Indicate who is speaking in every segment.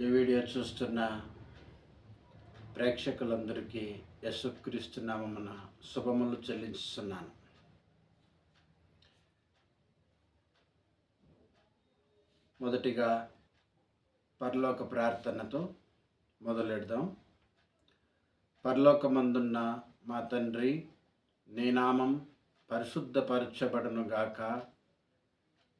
Speaker 1: ఈ వీడియో చూస్తున్న ప్రేక్షకులందరికీ యశుక్రీస్తు శుభములు చెల్లిస్తున్నాను మొదటిగా పరలోక ప్రార్థనతో మొదలెడదాం. పరలోకమందున్న మా తండ్రి నీ నామం పరిశుద్ధపరచబడునుగాక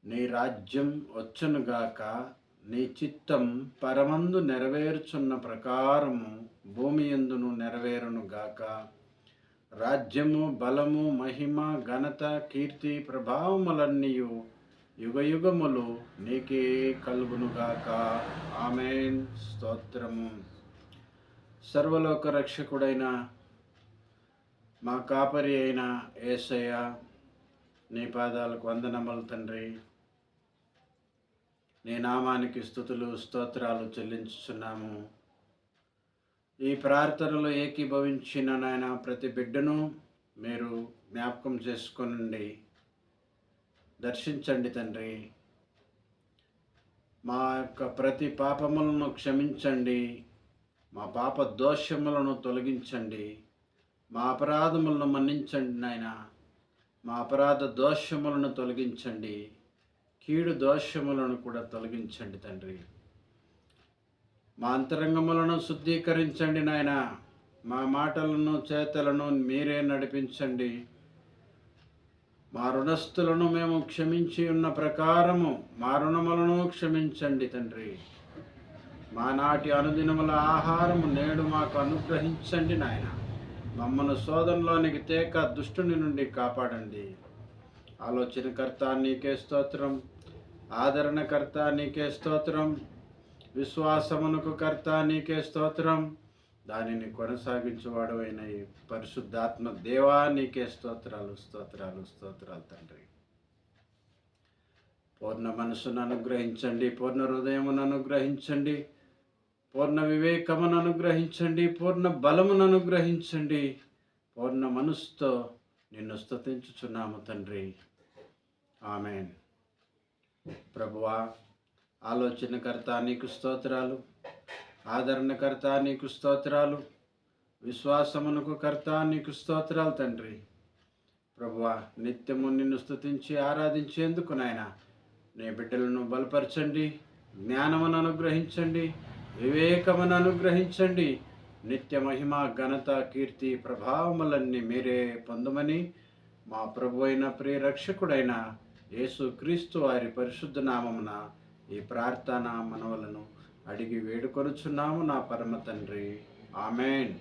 Speaker 1: నీ రాజ్యం వచ్చునుగాక నీ చిత్తం పరమందు నెరవేర్చున్న ప్రకారము భూమి ఎందును నెరవేరునుగాక రాజ్యము బలము మహిమ ఘనత కీర్తి ప్రభావములన్నీయు యుగయుగములు నీకే కలుగునుగాక ఆమెన్. స్తోత్రము. సర్వలోక రక్షకుడైన మా కాపరి అయిన ఏసయ్య నీ పాదాలకు వందనములు తండ్రి. నీ నామానికి స్థుతులు స్తోత్రాలు చెల్లించుచున్నాము. ఈ ప్రార్థనలు ఏకీభవించిన నాయన ప్రతి బిడ్డను మీరు జ్ఞాపకం చేసుకునండి. దర్శించండి తండ్రి. మా యొక్క ప్రతి పాపములను క్షమించండి. మా పాప దోషములను తొలగించండి. మా అపరాధములను మన్నించండి నాయన. మా అపరాధ దోషములను తొలగించండి. కీడు దోషములను కూడా తొలగించండి తండ్రి. మా అంతరంగములను శుద్ధీకరించండి నాయన. మా మాటలను చేతలను మీరే నడిపించండి. మా రుణస్థులను మేము క్షమించి ఉన్న ప్రకారము మా రుణములను క్షమించండి తండ్రి. మా నాటి అనుదినముల ఆహారము నేడు మాకు అనుగ్రహించండి నాయన. మమ్మను శోధనలోనికి తేక దుష్టుని నుండి కాపాడండి. ఆలోచనకర్త నీకే స్తోత్రం. ఆదరణకర్త నీకే స్తోత్రం. విశ్వాసమునకు కర్త నీకే స్తోత్రం. దానిని కొనసాగించేవాడు అయిన ఈ పరిశుద్ధాత్మ దేవా నీకే స్తోత్రాలు స్తోత్రాలు స్తోత్రాలు తండ్రి. పూర్ణ మనసును అనుగ్రహించండి పూర్ణ హృదయమును అనుగ్రహించండి పూర్ణ వివేకమును అనుగ్రహించండి పూర్ణ బలమును అనుగ్రహించండి. పూర్ణ మనసుతో నిన్ను స్తుతించుచున్నాము తండ్రి. ఆమెన్. ప్రభువా ఆలోచనకర్త నీకు స్తోత్రాలు ఆదరణకర్త నీకు స్తోత్రాలు విశ్వాసమునకు కర్త నీకు స్తోత్రాలు తండ్రి. ప్రభువా నిత్యము నిన్ను స్తుతించి ఆరాధించేందుకు నాయన నీ బిడ్డలను బలపరచండి జ్ఞానమును అనుగ్రహించండి వివేకమును అనుగ్రహించండి. నిత్య మహిమ ఘనత కీర్తి ప్రభావములన్నీ మీరే పొందమని మా ప్రభు అయిన ప్రియ రక్షకుడైన యేసు క్రీస్తు వారి పరిశుద్ధ నామమున ఈ ప్రార్థన మనవలను అడిగి వేడుకొనుచున్నాము నా పరమ తండ్రి. ఆమెన్.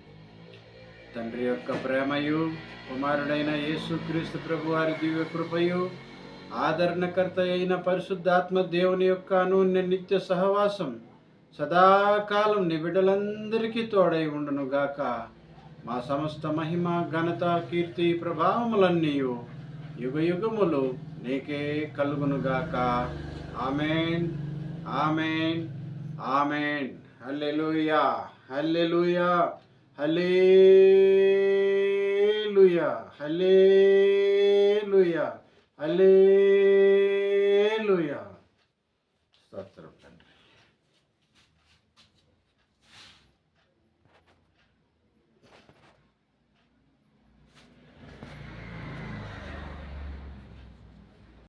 Speaker 1: తండ్రి యొక్క ప్రేమయు కుమారుడైన యేసు క్రీస్తు ప్రభు వారి దివ్య కృపయు ఆదరణకర్త అయిన పరిశుద్ధాత్మ దేవుని యొక్క అనూన్య నిత్య సహవాసం సదాకాలం నిబిడలందరికీ తోడై ఉండును గాక మా సమస్త మహిమ ఘనత కీర్తి ప్రభావములన్నీయు యుగయుగములు నీకే కలుగునుగాక. Amen amen amen. Hallelujah hallelujah hallelujah hallelujah hallelujah.